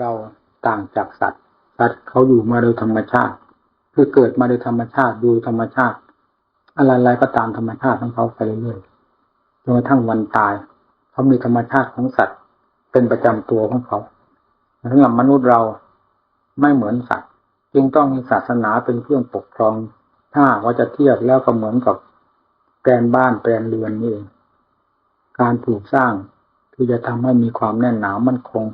เราต่างจากสัตว์ สัตว์เขาอยู่มาโดยธรรมชาติ คือเกิดมาโดยธรรมชาติดูธรรมชาติ อะไรๆก็ตามธรรมชาติของเขาไปเรื่อยๆจนกระทั่งวันตายเขามีธรรมชาติของสัตว์ เป็นประจำตัวของเขาสำหรับมนุษย์เราไม่เหมือนสัตว์ จึงต้องมีศาสนาเป็นเครื่องปกครอง ถ้าว่าจะเทียบแล้วก็เหมือนกับแปลนบ้านแปลนเรือนนี่เองการปลูกสร้างที่จะทำให้มีความแน่นหนามั่นคง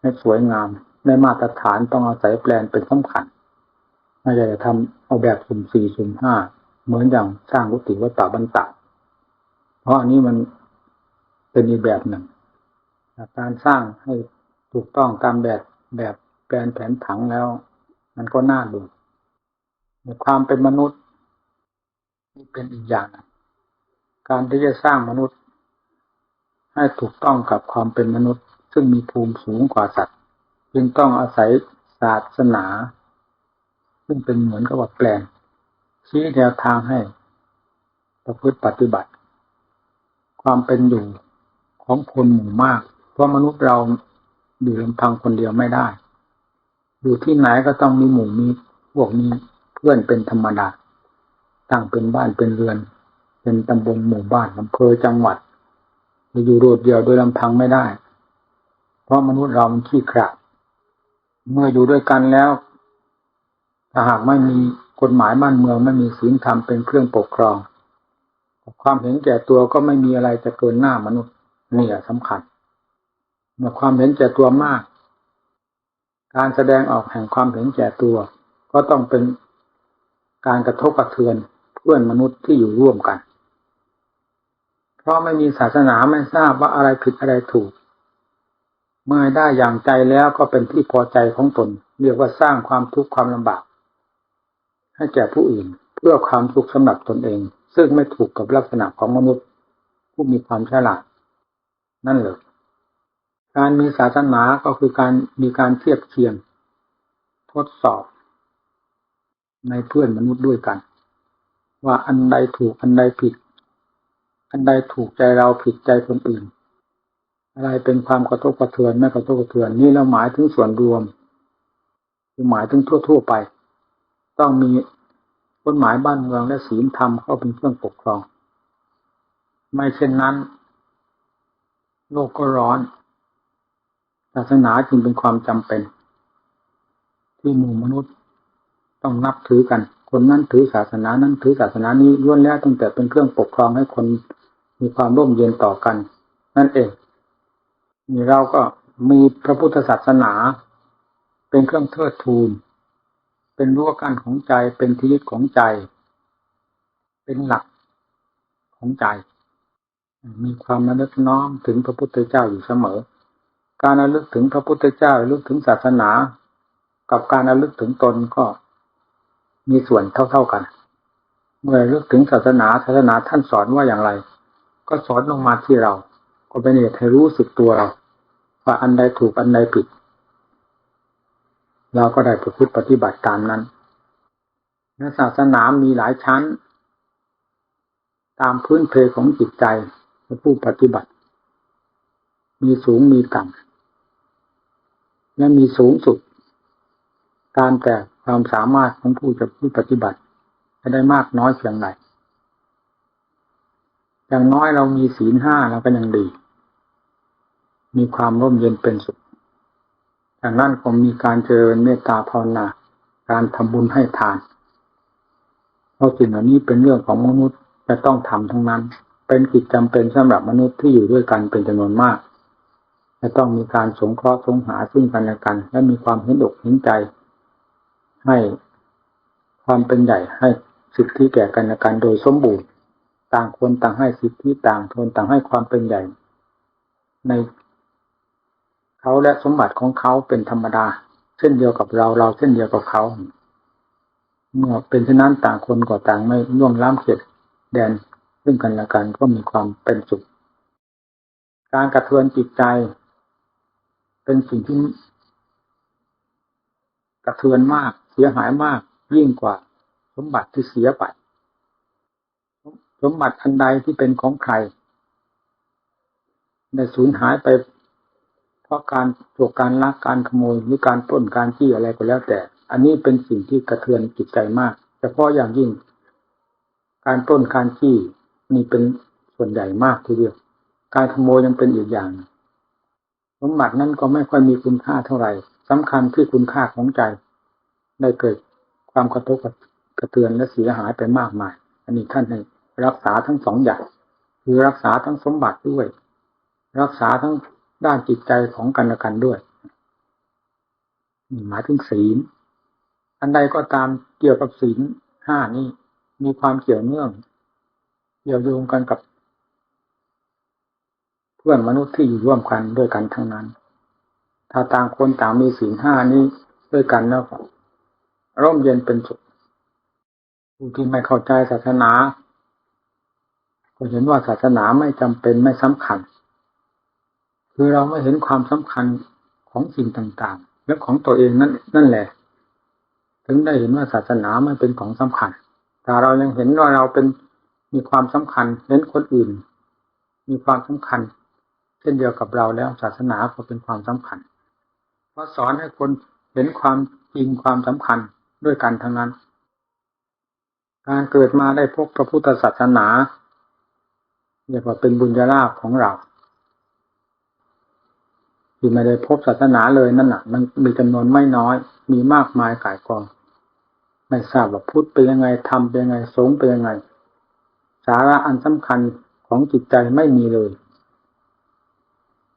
ให้สวยงามในมาตรฐานต้องอาศัยแปลนเป็นสำคัญไม่ใช่จะทำเอาแบบสุ่มสี่สุ่มห้าเหมือนอย่างสร้างกุฏิวัดป่าบรรตะเพราะอันนี้มันเป็นอีกแบบหนึ่งการสร้างให้ถูกต้องตามแบบแบบแปลนแผนผังแล้ว มันก็น่าดู ในความเป็นมนุษย์นี่เป็นอีกอย่าง การที่จะสร้างมนุษย์ ให้ถูกต้องกับความเป็นมนุษย์ ซึ่งมีภูมิสูงกว่าสัตว์ จึงต้องอาศัยศาสนา ซึ่งเป็นเหมือนกับว่าแปลนชี้แนวทางให้ประพฤติปฏิบัติ ความเป็นอยู่ของคนหมู่มาก เพราะมนุษย์เราอยู่ลำพังคนเดียวไม่ได้ อยู่ที่ไหนก็ต้องมีหมู่มีพวกมี เพื่อนเป็นธรรมดาตั้งเป็นบ้านเป็นเรือน เป็นตำบลหมู่บ้านอำเภอจังหวัดจะอยู่โดดเดียวโดยลำพังไม่ได้ เพราะมนุษย์เรามันขี้ขลาดเมื่ออยู่ด้วยกันแล้วถ้าหากไม่มีกฎหมายบ้านเมืองไม่มีศีลธรรมเป็นเครื่องปกครอง ความเห็นแก่ตัวก็ไม่มีอะไรจะเกินหน้ามนุษย์นี่แหละสำคัญเมื่อความเห็นแก่ตัวมาก การแสดงออกแห่งความเห็นแก่ตัว ก็ต้องเป็น การกระทบกระเทือนเพื่อนมนุษย์ที่อยู่ร่วมกัน เพราะไม่มีศาสนาไม่ทราบว่าอะไรผิดอะไรถูก เมื่อได้อย่างใจแล้วก็เป็นที่พอใจของตน เรียกว่าสร้างความทุกข์ความลำบาก ให้แก่ผู้อื่นเพื่อความทุกข์สำหรับตนเอง ซึ่งไม่ถูกกับลักษณะของมนุษย์ ผู้มีความฉลาด นั่นเลยการมีศาสนาก็คือการมีการเทียบเคียง ทดสอบ ในเพื่อนมนุษย์ด้วยกัน ว่าอันใดถูกอันใดผิด อันใดถูกใจเราผิดใจคนอื่น อะไรเป็นความกระทบกระเทือนไม่กระทบกระเทือนนี่เราหมายถึงส่วนรวมคือหมายถึงทั่ว ๆไป ต้องมีกฎหมายบ้านเมืองและศีลธรรมเข้าเป็นเครื่องปกครอง ไม่เช่นนั้น โลกก็ร้อนศาสนาจึงเป็นความจำเป็น ที่หมู่มนุษย์ ต้องนับถือกัน คนนั้นถือศาสนานั้นถือศาสนานี้ล้วนแล้วตั้งแต่เป็นเครื่องปกครองให้คนมีความร่มเย็นต่อกัน นั่นเองนี่เราก็มีพระพุทธศาสนา เป็นเครื่องเทิดทูน เป็นรั้วกั้นของใจเป็นที่ยึดของใจ เป็นหลักของใจ มีความระลึกน้อมถึงพระพุทธเจ้าอยู่เสมอ การระลึกถึงพระพุทธเจ้าระลึกถึงศาสนา กับการระลึกถึงตนก็ มีส่วนเท่า ๆกัน เมื่อลึกถึงศาสนาศาสนาท่านสอนว่าอย่างไร ก็สอนลงมาที่เรา ก็เป็นเหตุให้รู้สึกตัวเราว่าอันใดถูกอันใดผิด เราก็ได้ประพฤติปฏิบัติตามนั้นและศาสนามีหลายชั้น ตามพื้นเพของจิตใจผู้ปฏิบัติ มีสูงมีต่ำและมีสูงสุด ตามแต่ ความสามารถของผู้จะผู้ปฏิบัติจะได้มากน้อยเพียงไรอย่างน้อยเรามีศีลห้าเราก็ยังดี มีความร่มเย็นเป็นสุขอย่างนั้นผมมีการเจริญเมตตาภาวนา การทำบุญให้ทานเพราะสิ่งเหล่านี้เป็นเรื่องของมนุษย์จะต้องทำทั้งนั้น เป็นกิจจำเป็นสำหรับมนุษย์ที่อยู่ด้วยกันเป็นจำนวนมาก จะต้องมีการสงเคราะห์สงหาซึ่งกันและกัน และมีความเห็นอกเห็นใจ ให้ความเป็นใหญ่ให้สิทธิแก่กันและกันโดยสมบูรณ์ต่างคนต่างให้สิทธิต่างทนต่างให้ความเป็นใหญ่ ในเขาและสมบัติของเขาเป็นธรรมดา เช่นเดียวกับเราเราเช่นเดียวกับเขา เมื่อเป็นเช่นนั้นต่างคนก็ต่างไม่ร่วมล้ำเขตแดนซึ่งกันและกันก็มีความเป็นสุขการกระเทือนจิตใจ เป็นสิ่งที่กระเทือนมาก เสียหายมากยิ่งกว่า สมบัติที่เสียไปสมบัติอันใดที่เป็นของใครได้สูญหายไป เพราะการโจกการลักการขโมยหรือการปล้นการจี้อะไรก็แล้ว แต่ อันนี้เป็นสิ่งที่กระเทือนจิตใจมากเฉพาะอย่างยิ่ง การปล้นการจี้นี่เป็นส่วนใหญ่มากทีเดียว การขโมยยังเป็นอีกอย่างสมบัตินั้นก็ไม่ค่อยมีคุณค่าเท่าไหร่สำคัญที่คุณค่าของใจ ได้เกิดความกระทบกระเทือนและเสียหายไปมากมาย อันนี้ท่านให้รักษาทั้งสองอย่างคือรักษาทั้งสมบัติด้วย รักษาทั้งด้านจิตใจของกันและกันด้วยหมายถึงศีล อันใดก็ตามเกี่ยวกับศีลห้านี้มีความเกี่ยวเนื่องเกี่ยวโยงกันกับ เพื่อนมนุษย์ที่อยู่ร่วมกันด้วยกันทั้งนั้น ถ้าต่างคนต่างมีศีลห้านี้ด้วยกันแล้ว ร่มเย็นเป็นสุขผู้ที่ไม่เข้าใจศาสนา ก็เห็นว่าศาสนาไม่จำเป็นไม่สำคัญ คือเราไม่เห็นความสำคัญของสิ่งต่างๆ และของตัวเองนั่นนั่นแหละ ถึงได้เห็นว่าศาสนาไม่เป็นของสำคัญ แต่เรายังเห็นว่าเราเป็นมีความสำคัญเห็นคนอื่น มีความสำคัญ เช่นเดียวกับเราแล้วศาสนาก็เป็นความสำคัญเพราะสอนให้คนเห็นความจริงความสำคัญ ด้วยกันทั้งนั้น การเกิดมาได้พบพระพุทธศาสนาเรียกว่าเป็นบุญญาลาภของเราที่ไม่ได้พบศาสนาเลยนั่นน่ะ มันมีจำนวนไม่น้อย มีมากมายกายกอง ไม่ทราบว่าพุทธเป็นยังไงทำเป็นยังไงสงเป็นยังไง สาระอันสำคัญของจิตใจไม่มีเลย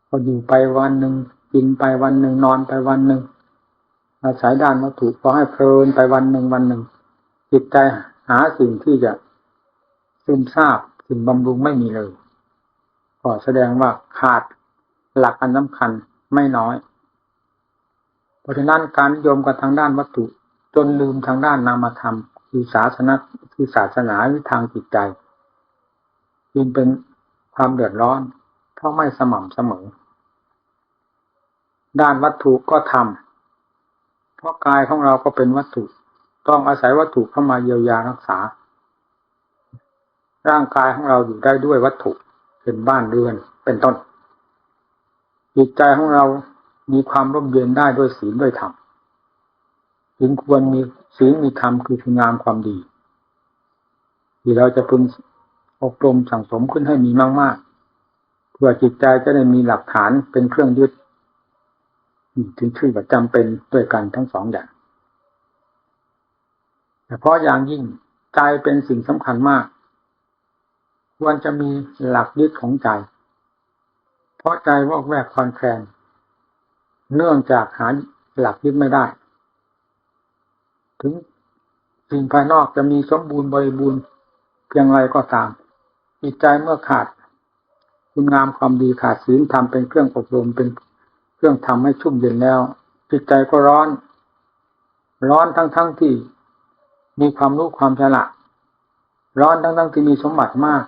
พออยู่ไปวันหนึ่งกินไปวันหนึ่งนอนไปวันหนึ่ง อาศัยด้านวัตถุพอให้เพลินไปวันหนึ่งวันหนึ่ง จิตใจหาสิ่งที่จะซึมซาบสิ่งบำรุงไม่มีเลยก็แสดงว่าขาดหลักอันสำคัญไม่น้อย เพราะฉะนั้นการโยมกับทางด้านวัตถุ จนลืมทางด้านนามธรรมคือศาสนาคือศาสนาทางจิตใจจึงเป็นความเดือดร้อน เพราะไม่สม่ำเสมอ ด้านวัตถุก็ทำ เพราะกายของเราก็เป็นวัตถุ ต้องอาศัยวัตถุเข้ามาเยียวยารักษา ร่างกายของเราอยู่ได้ด้วยวัตถุเป็นบ้านเรือนเป็นต้นจิตใจของเรามีความร่มเย็นได้ด้วยศีลด้วยธรรมถึงควรมีศีลมีธรรมคือคุณงามความดี ที่เราจะพึงอบรมสั่งสมขึ้นให้มีมากๆเพื่อจิตใจจะได้มีหลักฐานเป็นเครื่องยึด ถึงชื่อว่าจำเป็นด้วยกันทั้งสองอย่างแต่เพราะอย่างยิ่งใจเป็นสิ่งสำคัญมาก ควรจะมีหลักยึดของใจ เพราะใจวอกแวกคลอนแคลนเนื่องจากหาหลักยึดไม่ได้ ถึงสิ่งภายนอกจะมีสมบูรณ์บริบูรณ์เพียงไรก็ตามจิตใจเมื่อขาด คุณงามความดีขาดศีลธรรมเป็นเครื่องอบรมเป็น เครื่องทำให้ชุ่มเย็นแล้ว จิตใจก็ร้อน ร้อนทั้งๆทที่มีความรู้ความฉลาดร้อนทั้งๆทที่มีสมบัติมาก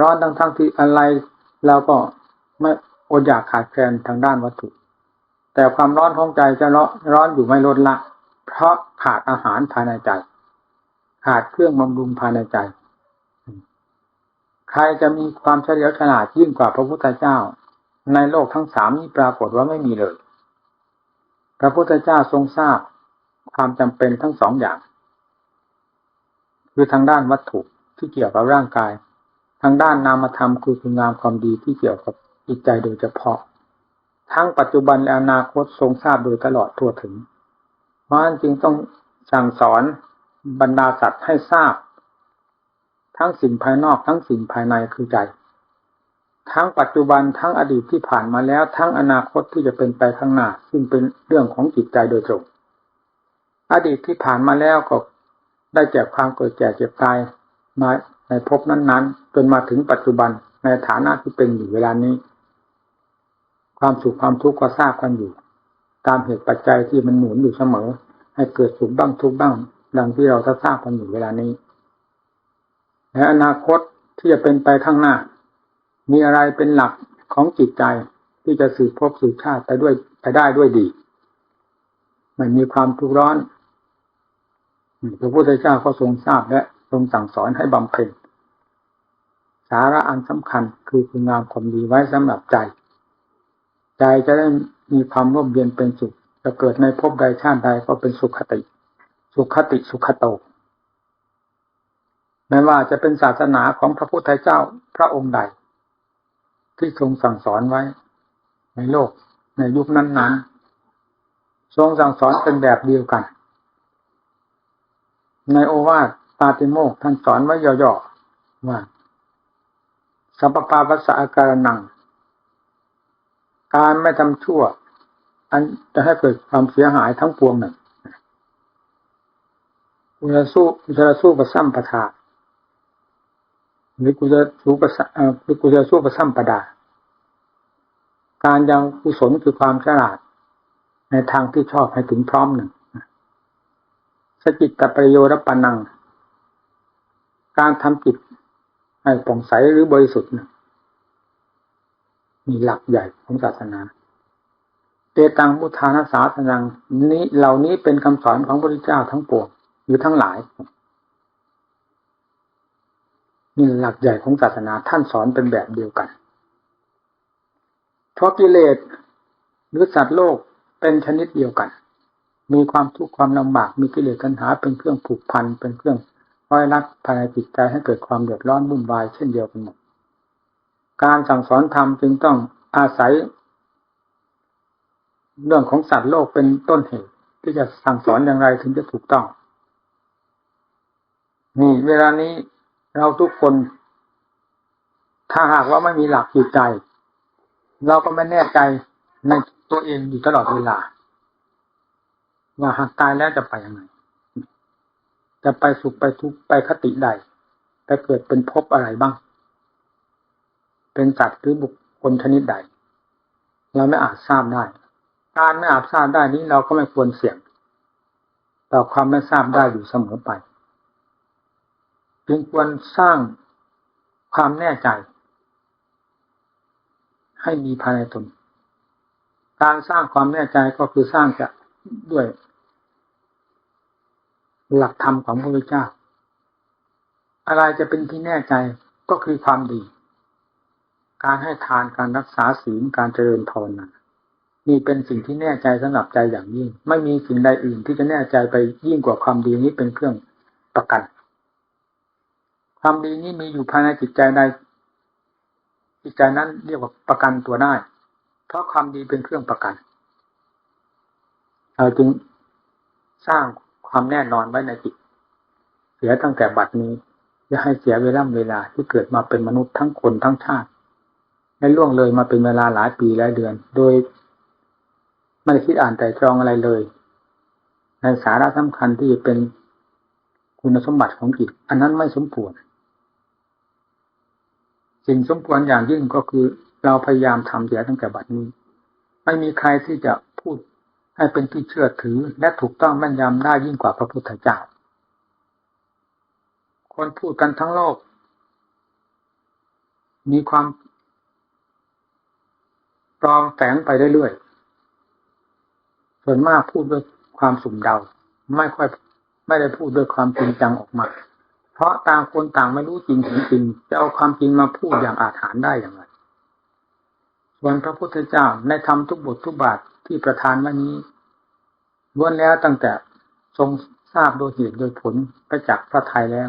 ร้อนทั้งทั้งที่อะไรเราก็ไม่อดอยากขาดแคลนทางด้านวัตถุ แต่ความร้อนของใจจะร้อนร้อนอยู่ไม่ลดละ เพราะขาดอาหารภายในใจ ขาดเครื่องบำรุงภายในใจ ใครจะมีความเฉลียวฉลาดยิ่งกว่าพระพุทธเจ้า ในโลกทั้งสามนี้ปรากฏว่าไม่มีเลย พระพุทธเจ้าทรงทราบความจำเป็นทั้งสองอย่าง คือทางด้านวัตถุที่เกี่ยวกับร่างกาย ทางด้านนามธรรมคือคุณงามความดีที่เกี่ยวกับจิตใจโดยเฉพาะ ทั้งปัจจุบันและอนาคตทรงทราบโดยตลอดทั่วถึง เพราะฉะนั้นจึงต้องสั่งสอนบรรดาสัตว์ให้ทราบ ทั้งสิ่งภายนอกทั้งสิ่งภายในคือใจ ทั้งปัจจุบันทั้งอดีตที่ผ่านมาแล้ว ทั้งอนาคตที่จะเป็นไปข้างหน้า ซึ่งเป็นเรื่องของจิตใจโดยตรง อดีตที่ผ่านมาแล้วก็ได้แก่ความเกิดแก่เจ็บตายมาในภพนั้นๆ จนมาถึงปัจจุบันในฐานะที่เป็นอยู่เวลานี้ ความสุขความทุกข์ก็ทราบกันอยู่ ตามเหตุปัจจัยที่มันหมุนอยู่เสมอ ให้เกิดสุขบ้างทุกข์บ้าง ดังที่เราทราบกันอยู่เวลานี้และอนาคตที่จะเป็นไปข้างหน้า มีอะไรเป็นหลักของจิตใจที่จะสืบพบสืบชาติไปด้วยไปได้ด้วยดีไม่มีความทุกข์ร้อนพระพุทธเจ้าก็ทรงทราบและทรงสั่งสอนให้บำเพ็ญสาระอันสำคัญคือคุณงามความดีไว้สำหรับใจ ใจจะได้มีความร่มเย็นเป็นสุข จะเกิดในภพใดชาติใดก็เป็นสุขคติ สุขคติสุขโตไม่ว่าจะเป็นศาสนาของพระพุทธเจ้าพระองค์ใด ที่ทรงสั่งสอนไว้ ในโลก ในยุคนั้นๆทรงสั่งสอนเป็นแบบเดียวกัน ในโอวาทปาติโมกท่านสอนไว้ย่อๆว่าสัพพะปัสสะอาการนัง การไม่ทำชั่ว อันจะให้เกิดความเสียหายทั้งปวงหนึ่งกูจะสู้กูจะสู้ประซ้ำประทา รือกูจะสู้ประหรือกูจะสู้ประซ้ำประดา การยังกุศลคือความฉลาด ในทางที่ชอบให้ถึงพร้อมหนึ่งสกิตตประโยชน์ปนัง การทำจิตให้ผ่องใสหรือบริสุทธิ์มีหลักใหญ่ของศาสนาเตตังพุทธานาสาสนังนี้เหล่านี้เป็นคำสอนของพระพุทธเจ้าทั้งปวงหรือทั้งหลาย นี่หลักใหญ่ของศาสนาท่านสอนเป็นแบบเดียวกัน เพราะกิเลสหรือสัตว์โลกเป็นชนิดเดียวกัน มีความทุกข์ความลำบากมีกิเลสตัณหาเป็นเครื่องผูกพันเป็นเครื่องร้อยรัดภายในจิตใจให้เกิดความเดือดร้อนวุ่นวายเช่นเดียวกันหมดการสั่งสอนธรรมจึงต้องอาศัย เรื่องของสัตว์โลกเป็นต้นเหตุที่จะสั่งสอนอย่างไรถึงจะถูกต้อง นี่เวลานี้ เราทุกคน ถ้าหากว่าไม่มีหลักจิตใจ เราก็ไม่แน่ใจในตัวเองอยู่ตลอดเวลา ว่าหากตายแล้วจะไปยังไง จะไปสุขไปทุกข์ไปคติใดไปเกิดเป็นภพอะไรบ้าง เป็นสัตว์หรือบุคคลชนิดใด เราไม่อาจทราบได้ การไม่อาจทราบได้นี้เราก็ไม่ควรเสี่ยง ต่อความไม่ทราบได้อยู่เสมอไป จึงควรสร้างความแน่ใจ ให้มีภายในตน การสร้างความแน่ใจก็คือสร้างจะด้วย หลักธรรมของพระพุทธเจ้า อะไรจะเป็นที่แน่ใจก็คือความดี การให้ทานการรักษาศีลการเจริญภาวนานี่เป็นสิ่งที่แน่ใจสำหรับใจอย่างยิ่ง ไม่มีสิ่งใดอื่นที่จะแน่ใจไปยิ่งกว่าความดีนี้เป็นเครื่องประกัน ความดีนี้มีอยู่ภายในจิตใจใดจิตใจนั้นเรียกว่าประกันตัวได้ เพราะความดีเป็นเครื่องประกัน เราจึงสร้างความแน่นอนไว้ในจิต เสียตั้งแต่บัดนี้อย่าให้เสียเวลาเวลาที่เกิดมาเป็นมนุษย์ทั้งคนทั้งชาติในล่วงเลยมาเป็นเวลาหลายปีหลายเดือน โดยไม่ได้คิดอ่านแต่ตรองอะไรเลย ในสาระสำคัญที่เป็นคุณสมบัติของจิต อันนั้นไม่สมควร สิ่งสมควรอย่างยิ่งก็คือเราพยายามทำเสียตั้งแต่บัดนี้ ไม่มีใครที่จะพูดให้เป็นที่เชื่อถือและถูกต้องแม่นยำได้ยิ่งกว่าพระพุทธเจ้า คนพูดกันทั้งโลก มีความปลอมแฝงไปเรื่อยๆส่วนมากพูดด้วยความสุ่มเดา ไม่ค่อยไม่ได้พูดด้วยความจริงจังออกมา เพราะต่างคนต่างไม่รู้จริงถึงจริงจะเอาความจริงมาพูดอย่างอาถรรพ์ได้อย่างไรส่วนพระพุทธเจ้าในธรรมทุกบททุกบาทที่ประทานมานี้ล้วนแล้วตั้งแต่ทรงทราบโดยเหตุโดยผลไปจากพระไทยแล้ว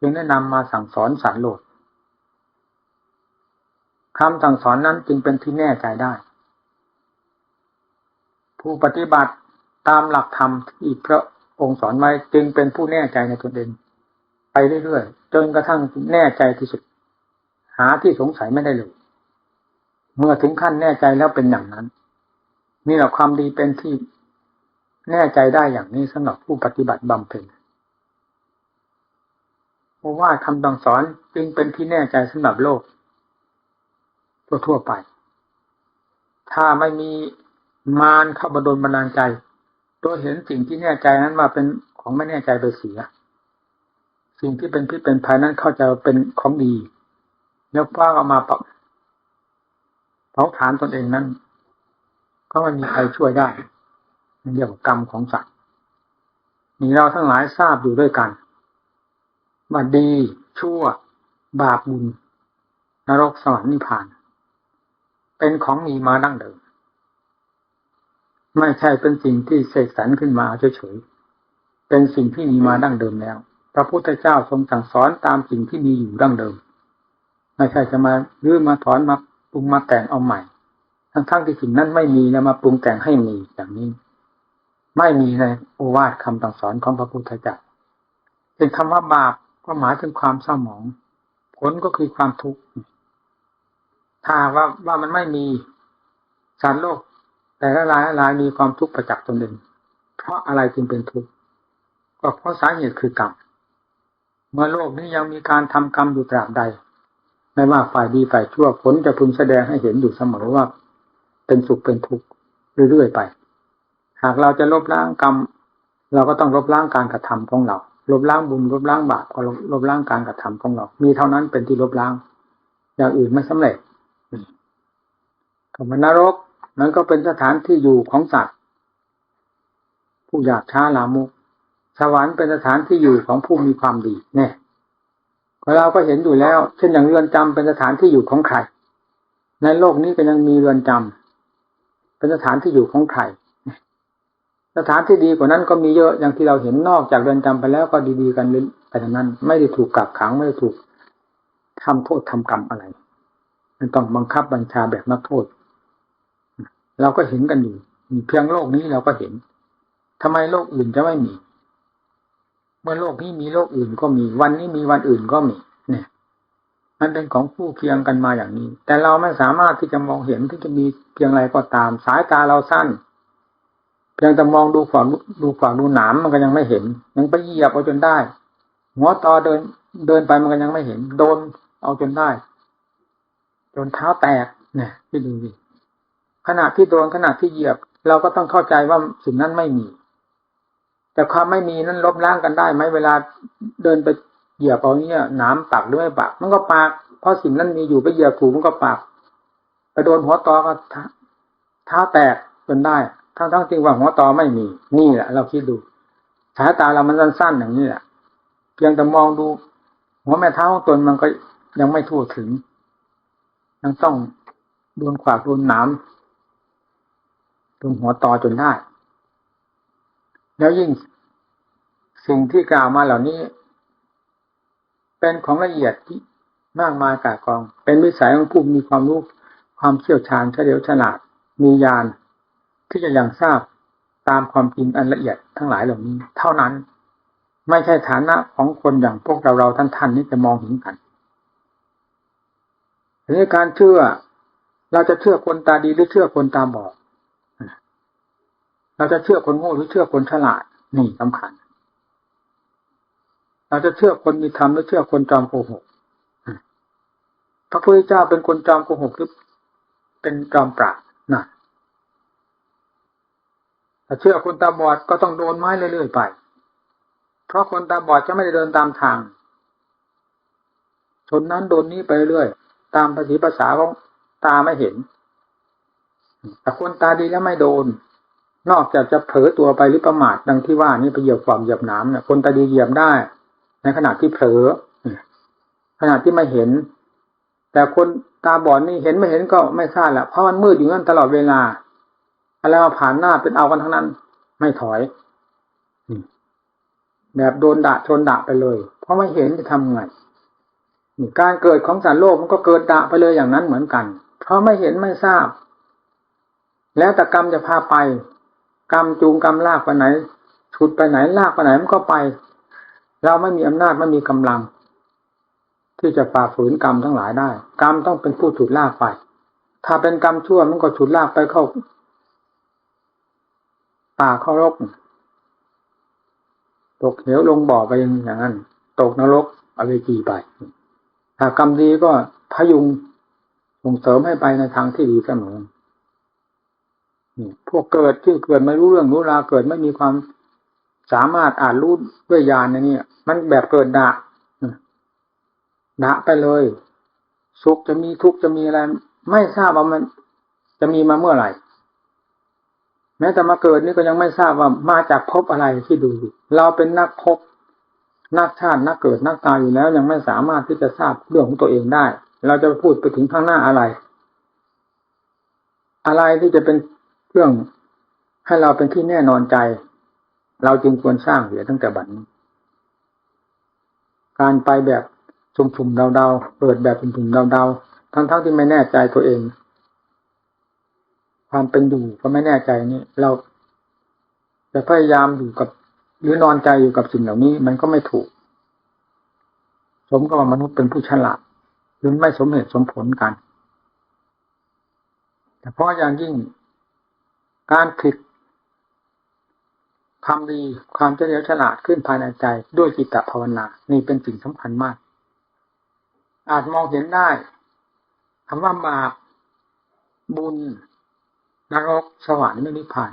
จึงได้นำมาสั่งสอนสารโลดคำสั่งสอนนั้นจึงเป็นที่แน่ใจได้ ผู้ปฏิบัติตามหลักธรรมที่พระองค์สอนไว้จึงเป็นผู้แน่ใจในตนเอง ไปเรื่อยๆจนกระทั่งแน่ใจที่สุด หาที่สงสัยไม่ได้เลย เมื่อถึงขั้นแน่ใจแล้วเป็นอย่างนั้นนี่แหละความดีเป็นที่แน่ใจได้อย่างนี้สำหรับผู้ปฏิบัติบำเพ็ญเพราะว่าคำตังสอนจึงเป็นที่แน่ใจสำหรับโลกทั่วๆไป ถ้าไม่มีมารเข้าบดลบันดาลใจ ตัวเห็นสิ่งที่แน่ใจนั้นมาเป็นของไม่แน่ใจไปเสีย สิ่งที่เป็นพิษเป็นภัยนั้นเข้าใจเป็นของดี แล้วว่าเอามาเผาฐานตนเองนั้น ก็ไม่มีใครช่วยได้มันเรียกว่ากรรมของสัตว์นี่เราทั้งหลายทราบอยู่ด้วยกันว่าดีชั่ว บาปบุญนรกสวรรค์นิพพานเเป็นของมีมาดั้งเดิม ไม่ใช่เป็นสิ่งที่เสกสรรขึ้นมาเฉยๆเป็นสิ่งที่มีมาดั้งเดิมแล้ว พระพุทธเจ้าทรงสั่งสอนตามสิ่งที่มีอยู่ดั้งเดิม ไม่ใช่จะมาลื้อมาถอนมาปรุงมาแต่งเอาใหม่ ทั้งๆที่สิ่งนั้นไม่มีแล้วมาปรุงแต่งให้มีอย่างนี้ ไม่มีในโอวาทคำสั่งสอนของพระพุทธเจ้าเป็นคำว่าบาปก็หมายถึงความเศร้าหมอง ผลก็คือความทุกข์ถ้าว่าว่ามันไม่มีสารโลก แต่ละรายละรายมีความทุกข์ประจักษ์ตนเองเพราะอะไรจึงเป็นทุกข์ก็เพราะสาเหตุคือกรรม เมื่อโลกนี้ยังมีการทำกรรมอยู่ตราบใด ไม่ว่าฝ่ายดีฝ่ายชั่วผลจะพึงแสดงให้เห็นอยู่เสมอว่า เป็นสุขเป็นทุกข์เรื่อยๆไป หากเราจะลบล้างกรรม เราก็ต้องลบล้างการกระทำของเรา ลบล้างบุญลบล้างบาปก็ลบล้างการกระทำของเรา มีเท่านั้นเป็นที่ลบล้าง อย่างอื่นไม่สำเร็จคำว่านรกนั้นก็เป็นสถานที่อยู่ของสัตว์ผู้อยากช้าลามุก สวรรค์เป็นสถานที่อยู่ของผู้มีความดีเนี่ยเราก็เห็นอยู่แล้ว เช่นอย่างเรือนจำเป็นสถานที่อยู่ของใคร ในโลกนี้ก็ยังมีเรือนจำเป็นสถานที่อยู่ของใครสถานที่ดีกว่านั้นก็มีเยอะอย่างที่เราเห็นนอกจากเรือนจำไปแล้วก็ดีๆกันไปทั้งนั้น ไม่ได้ถูกกักขังไม่ได้ถูกทำโทษทำกรรมอะไร มันต้องบังคับบัญชาแบบนักโทษ เราก็เห็นกันอยู่เพียงโลกนี้เราก็เห็นทำไมโลกอื่นจะไม่มี เมื่อโลกนี้มีโลกอื่นก็มี วันนี้มีวันอื่นก็มีเนี่ย มันเป็นของคู่เคียงกันมาอย่างนี้ แต่เราไม่สามารถที่จะมองเห็นที่จะมีเพียงไรก็ตาม สายตาเราสั้น เพียงแต่มองดูฝั่งดูฝั่งดูหนามมันก็ยังไม่เห็น ยังไปเหยียบเอาจนได้หัวตอเดินเดินไปมันก็ยังไม่เห็น โดนเอาจนได้ จนเท้าแตกเนี่ยพี่ดูดิขณะที่โดนขณะที่เหยียบ เราก็ต้องเข้าใจว่าสิ่งนั้นไม่มี แต่ความไม่มีนั้นลบล้างกันได้ไหมเวลาเดินไปเหยียบเอาเนี่ยหนามปักหรือไม่ปัก มันก็ปากเพราะสิ่งนั้นมีอยู่ไปเหยียบถูมันก็ปากไปโดนหัวตอก็เท้าแตกจนได้ทั้งทั้งจริงว่าหัวตอไม่มี นี่แหละ เราคิดดูสายตาเรามันสั้นๆอย่างนี้แหละเพียงแต่มองดูหัวแม่เท้าตนมันก็ยังไม่ทั่วถึง ยังต้องโดนขวากโดนหนามตรงหัวตอจนได้ แล้วยิ่งสิ่งที่กล่าวมาเหล่านี้ เป็นของละเอียดที่มากมายกากอง เป็นวิสัยของผู้มีความรู้ความเชี่ยวชาญเฉลียวฉลาดมีญาณที่จะยังทราบตามความจริงอันละเอียดทั้งหลายเหล่านี้ เท่านั้น ไม่ใช่ฐานะของคนอย่างพวกเราเราท่านท่านนี้จะมองเห็นกันทีนี้การเชื่อ เราจะเชื่อคนตาดีหรือเชื่อคนตาบอด เราจะเชื่อคนโง่หรือเชื่อคนฉลาดนี่สำคัญ เราจะเชื่อคนมีธรรมหรือเชื่อคนจอมโกหกพระพุทธเจ้าเป็นคนจอมโกหกหรือเป็นจอมปราดนะถ้าเชื่อคนตาบอดก็ต้องโดนไม้เรื่อยๆไป เพราะคนตาบอดจะไม่ได้เดินตามทางชนนั้นโดนนี้ไปเรื่อยตามภาษีภาษาของตาไม่เห็น แต่คนตาดีแล้วไม่โดน นอกจากจะเผลอตัวไปหรือประมาทดังที่ว่านี่ไปเหยียบความเหยียบน้ำเนี่ยคนตาดีเหยียบได้ ในขณะที่เผลอขณะที่ไม่เห็น แต่คนตาบอดนี่เห็นไม่เห็นก็ไม่ทราบแหละเพราะมันมืดอยู่นั่นตลอดเวลาอะไรมาผ่านหน้าเป็นเอากันทั้งนั้น ไม่ถอยแบบโดนด่าชนด่าไปเลย เพราะไม่เห็นจะทำไงการเกิดของสารโลกมันก็เกิดด่าไปเลยอย่างนั้นเหมือนกัน เพราะไม่เห็นไม่ทราบ แล้วแต่กรรมจะพาไป กรรมจูงกรรมลากไปไหนฉุดไปไหนลากไปไหนมันก็ไป เราไม่มีอำนาจไม่มีกำลัง ที่จะฝ่าฝืนกรรมทั้งหลายได้ กรรมต้องเป็นผู้ฉุดลากไป ถ้าเป็นกรรมชั่วมันก็ฉุดลากไปเข้าป่าเข้ารกตกเหวลงบ่อไปอย่างนั้น ตกนรกอเวจีไปถ้ากรรมดีก็พยุงส่งเสริมให้ไปในทางที่ดีเสมอ พวกเกิดที่เกิดไม่รู้เรื่องรู้ราวเกิดไม่มีความสามารถอ่านรู้ด้วยญาณนี่มันแบบเกิดดะดะไปเลยสุขจะมีทุกข์จะมีอะไร ไม่ทราบว่ามัน จะมีมาเมื่อไหร่ แม้แต่มาเกิดนี่ก็ยังไม่ทราบว่ามาจากภพอะไรที่ดู เราเป็นนักภพนักชาตินักเกิดนักตายอยู่แล้ว ยังไม่สามารถที่จะทราบเรื่องของตัวเองได้ เราจะพูดไปถึงข้างหน้าอะไร อะไรที่จะเป็น เครื่องให้เราเป็นที่แน่นอนใจ เราจึงควรสร้างเสียตั้งแต่บัดนี้การไปแบบสุ่มๆเดาๆเปิดแบบสุ่มๆเดาๆทั้งๆที่ไม่แน่ใจตัวเอง ความเป็นอยู่ก็ไม่แน่ใจนี่เราจะพยายามอยู่กับ หรือนอนใจอยู่กับสิ่งเหล่านี้ มันก็ไม่ถูก สมกับว่ามนุษย์เป็นผู้ฉลาดหรือไม่สมเหตุสมผลกัน แต่เพราะอย่างยิ่ง การผิดความดีความเฉลียวฉลาดขึ้นภายในใจด้วยจิตภาวนา นี่เป็นสิ่งสำคัญมาก อาจมองเห็นได้คำว่าบาปบุญ นรกสวรรค์นิพพาน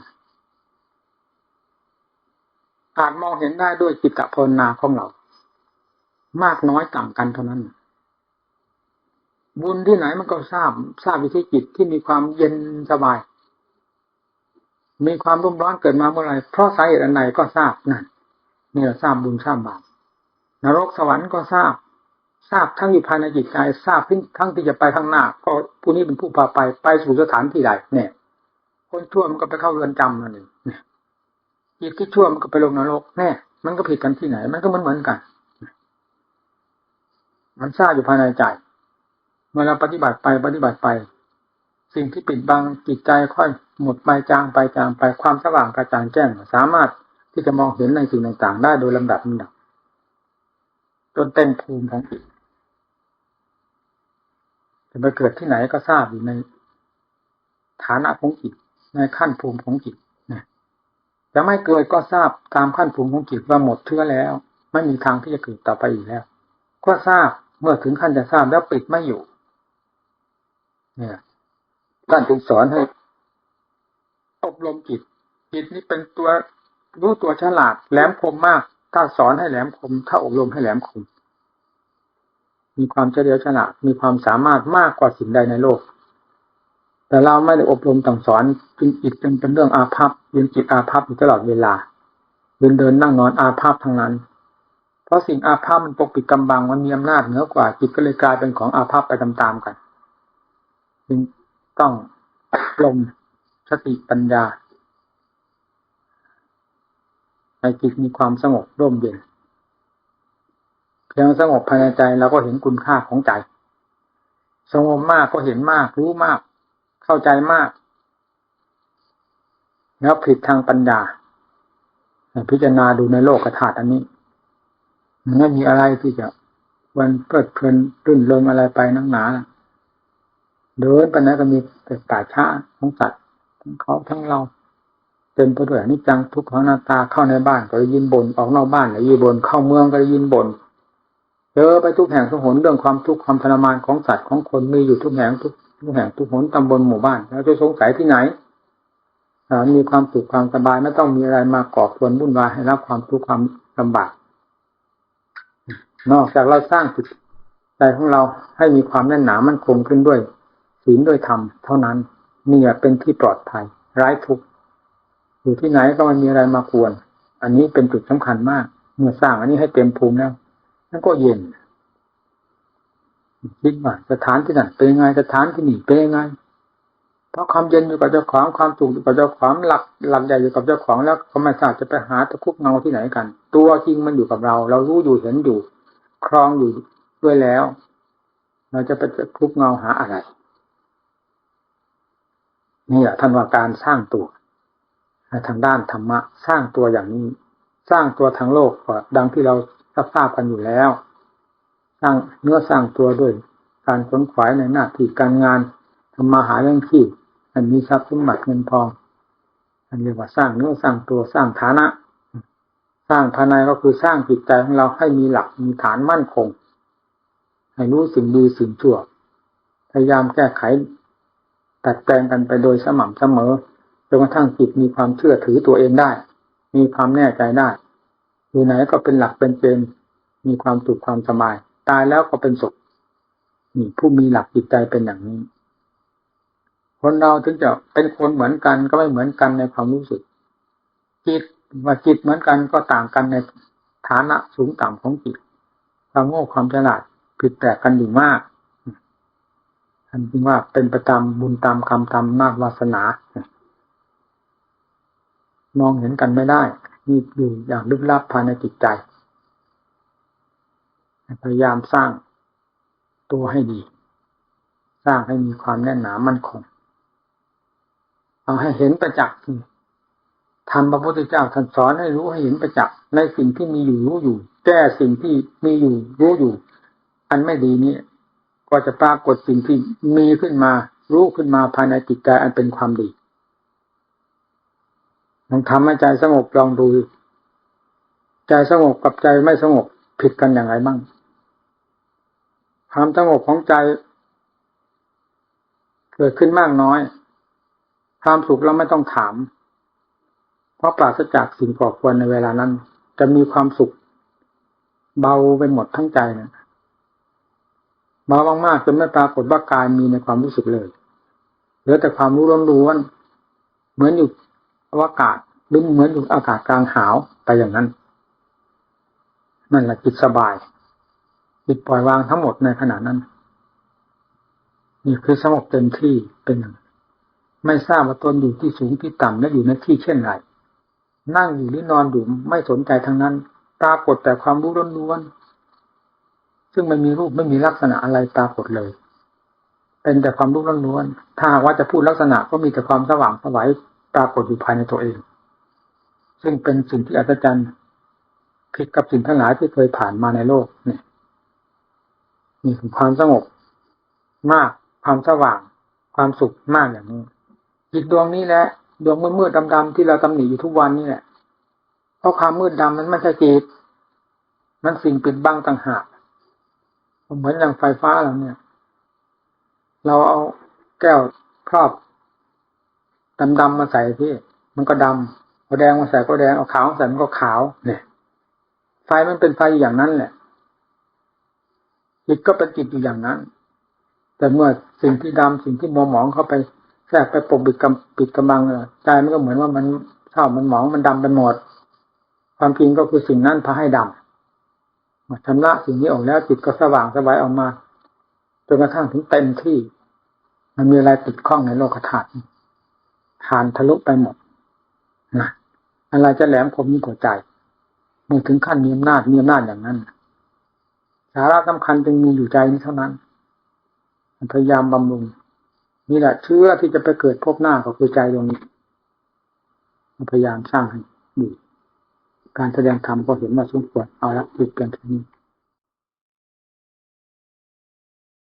อาจมองเห็นได้ด้วยจิตภาวนาของเรา มากน้อยต่างกันเท่านั้น บุญที่ไหนมันก็ทราบทราบวิธีจิตที่มีความเย็นสบาย มีความรุ่มร้อนเกิดมาเมื่อไรเพราะสาเหตุอันใดก็ทราบนั่นนี่เราทราบบุญทราบบาปนรกสวรรค์ก็ทราบ ทราบทั้งอยู่ภายในจิตใจทราบทั้งที่จะไปข้างหน้า ก็ผู้นี้เป็นผู้พาไปไปสู่สถานที่ใดเนี่ย คนชั่วมันก็ไปเข้าเรือนจำนั่นเองจิตที่ชั่วมันก็ไปลงนรกแน่มันก็ผิดกันที่ไหน มันก็เหมือนเหมือนกัน มันทราบอยู่ภายในใจเมื่อเราปฏิบัติไปปฏิบัติไป สิ่งที่ปิดบังจิตใจค่อยหมดไปจางไปจางไปความสว่างกระจ่างแจ้ง สามารถที่จะมองเห็นในสิ่งต่างๆ ได้โดยลำดับลำดับจนเต็มภูมิของจิตจะไปเกิดที่ไหนก็ทราบอยู่ในฐานะของจิตในขั้นภูมิของจิตนะจะไม่เกิดก็ทราบตามขั้นภูมิของจิตว่าหมดเชื้อแล้ว ไม่มีทางที่จะเกิดต่อไปอีกแล้ว ก็ทราบเมื่อถึงขั้นจะทราบแล้วปิดไม่อยู่ เนี่ย ท่านจึงสอนให้ อบรมจิต จิตนี้เป็นตัวรู้ตัวฉลาด แหลมคมมาก ถ้าสอนให้แหลมคม ถ้าอบรมให้แหลมคม มีความเฉลียวฉลาด มีความสามารถมากกว่าสิ่งใดในโลก แต่เราไม่ได้อบรมต่างสอนจึงจิตจึงเป็นเรื่องอาภัพยืนจิตอาภัพอยู่ตลอดเวลา เดินเดินนั่งนอนอาภัพทั้งนั้น เพราะสิ่งอาภัพมันปกปิดกำบังมันมีอำนาจเหนือกว่า จิตก็เลยกลายเป็นของอาภัพไปตามๆกันจึง ต้องลมสติปัญญา ให้จิตมีความสงบร่มเย็นเพียงสงบภายในใจเราก็เห็นคุณค่าของใจ สงบมากก็เห็นมาก รู้มาก เข้าใจมาก แล้วผิดทางปัญญา พิจารณาดูในโลกธาตุอันนี้มันไม่มีอะไรที่จะวันเพลิดเพลินรื่นเริงอะไรไปนักหนา เดินไปไหนก็มีแต่ป่าช้าของสัตว์ทั้งเขาทั้งเราเต็มไปด้วยนิจจังทุกขังหน้าตาเข้าในบ้านก็ได้ยินบน่นออกนอกบ้านก็ได้ยินบ่นเข้าเมืองก็ได้ยินบน่นเจอไปทุกแห่งทุกหนเรื่องความทุกข์ความทรมานของสัตว์ของคนมีอยู่ทุกแห่งทุกทุกแห่งทุกหนตำบลหมู่บ้านเราจะสงสัยที่ไหนมีความสุขความสบายไม่ต้องมีอะไรมาก่อควรวุ่นวายให้รับความทุกข์ความลำบากนอกจากเราสร้างจิตใจของเราให้มีความแน่นหนามั่นคงขึ้นด้วย ศีลด้วยธรรมเท่านั้นเนี่ยเป็นที่ปลอดภัยไร้ทุกข์อยู่ที่ไหนก็มันมีอะไรมากวน อันนี้เป็นจุดสำคัญมาก เมื่อสร้างอันนี้ให้เต็มภูมิแล้วนั่นก็เย็นคิดว่าสถานที่นั่นเป็นยังไงสถานที่นี่เป็นยังไงเพราะความเย็นอยู่กับเจ้าของความสุขอยู่กับเจ้าของหลักหลักใหญ่อยู่กับเจ้าของแล้วก็ไม่ทราบจะไปหาตะคุบเงาที่ไหนกัน ตัวจริงมันอยู่กับเรา เรารู้อยู่เห็นอยู่ ครองอยู่ด้วยแล้ว เราจะไปตะคุบเงาหาอะไร นี่แหละท่านว่าการสร้างตัวทางด้านธรรมะสร้างตัวอย่างนี้ สร้างตัวทางโลกก็ดังที่เราทราบกันอยู่แล้ว สร้างเนื้อสร้างตัวด้วย การขนขวายในหน้าที่การงานทำมาหาเรื่องที่อันมีทรัพย์สมบัติเงินทองอันเรียกว่าสร้างเนื้อสร้างตัวสร้างฐานะ สร้างภายในก็คือสร้างจิตใจของเราให้มีหลักมีฐานมั่นคงให้รู้สิ่งดีสิ่งชั่วพยายามแก้ไข ตัดแปลงกันไปโดยสม่ำเสมอจนกระทั่งจิตมีความเชื่อถือตัวเองได้ มีความแน่ใจได้อยู่ไหนก็เป็นหลักเป็นเกณฑ์มีความสุขความสบาย ตายแล้วก็เป็นสุขนี่ผู้มีหลักจิตใจเป็นอย่างนี้ คนเราถึงจะเป็นคนเหมือนกันก็ไม่เหมือนกันในความรู้สึก จิตว่าจิตเหมือนกันก็ต่างกันในฐานะสูงต่ำของจิตความโง่ความฉลาดผิดแปลกกันอยู่มาก ท่านจึงว่าเป็นประจำบุญตามกรรมตามมากวาสนา มองเห็นกันไม่ได้มีอยู่อย่างลึกลับภายในจิตใจ พยายามสร้างตัวให้ดี สร้างให้มีความแน่นหนามั่นคง เอาให้เห็นประจักษ์ทำพระพุทธเจ้าท่านสอนให้รู้ให้เห็นประจักษ์ในสิ่งที่มีอยู่รู้อยู่ แก้สิ่งที่มีอยู่รู้อยู่ อันไม่ดีนี้ ก็จะปรากฏสิ่งที่มีขึ้นมา รู้ขึ้นมาภายในจิตใจอันเป็นความดีลองทำให้ใจสงบลองดู ใจสงบกับใจไม่สงบผิดกันอย่างไรบ้างความสงบของใจ เกิดขึ้นมากน้อย ความสุขเราไม่ต้องถาม เพราะปราศจากสิ่งก่อควรในเวลานั้น จะมีความสุข เบาไปหมดทั้งใจนะ เบามากๆจนไม่ปรากฏว่ากายมีในความรู้สึกเลยเหลือแต่ความรู้ล้วนๆเหมือนอยู่อวกาศหรือเหมือนอยู่อากาศกลางหาวไปอย่างนั้น นั่นแหละจิตสบายจิตปล่อยวางทั้งหมดในขณะนั้นนี่คือสงบเต็มที่เป็นอย่างไม่ทราบว่าตนอยู่ที่สูงที่ต่ำและอยู่ในที่เช่นไรนั่งอยู่หรือนอนอยู่ไม่สนใจทั้งนั้นปรากฏแต่ความรู้ล้วนๆ ซึ่งไม่มีรูปไม่มีลักษณะอะไรปรากฏเลย เป็นแต่ความรู้ล้วนๆถ้าว่าจะพูดลักษณะก็มีแต่ความสว่างสวัยปรากฏอยู่ภายในตัวเอง ซึ่งเป็นสิ่งที่อัศจรรย์ผิดกับสิ่งทั้งหลายที่เคยผ่านมาในโลกเนี่ยนี่คือความสงบ มากความสว่าง ความสุขมากอย่างนี้จิตดวงนี้แหละดวงมืดๆดำๆที่เราตำหนิอยู่ทุกวันนี่แหละเพราะความมืดดำมันไม่ใช่จิตมันสิ่งปิดบังต่างหาก เหมือนอย่างไฟฟ้าเราเนี่ย เราเอาแก้วครอบดำๆมาใส่ที่ มันก็ดำเอาแดงมาใส่ก็แดงเอาขาวมาใส่มันก็ขาว เนี่ยไฟมันเป็นไฟอย่างนั้นแหละจิตก็เป็นจิตอยู่อย่างนั้น แต่เมื่อสิ่งที่ดำสิ่งที่มัวหมองเข้าไปแทรกไปปกปิดกำปิดกำลังใจมันก็เหมือนว่ามันเท่ามันหมองมันดำไปหมด ความจริงก็คือสิ่งนั้นพาให้ดำ มาชำระสิ่งนี้ออกแล้วจิตก็สว่างสบายออกมาจนกระทั่งถึงเต็มที่ มันมีอะไรติดข้องในโลกธาตุผ่านทะลุไปหมดนะอะไรจะแหลมคมยิ่งกว่าใจเมื่อถึงขั้นมีอำนาจมีอำนาจอย่างนั้นสาระสำคัญจึงมีอยู่ใจนี้เท่านั้นพยายามบำรุงนี่แหละเชื่อที่จะไปเกิดพบหน้าก็คือใจดวงนี้พยายามสร้างให้ การแสดงธรรมก็เห็นว่าสมควรเอาละหยุดเพียงแค่นี้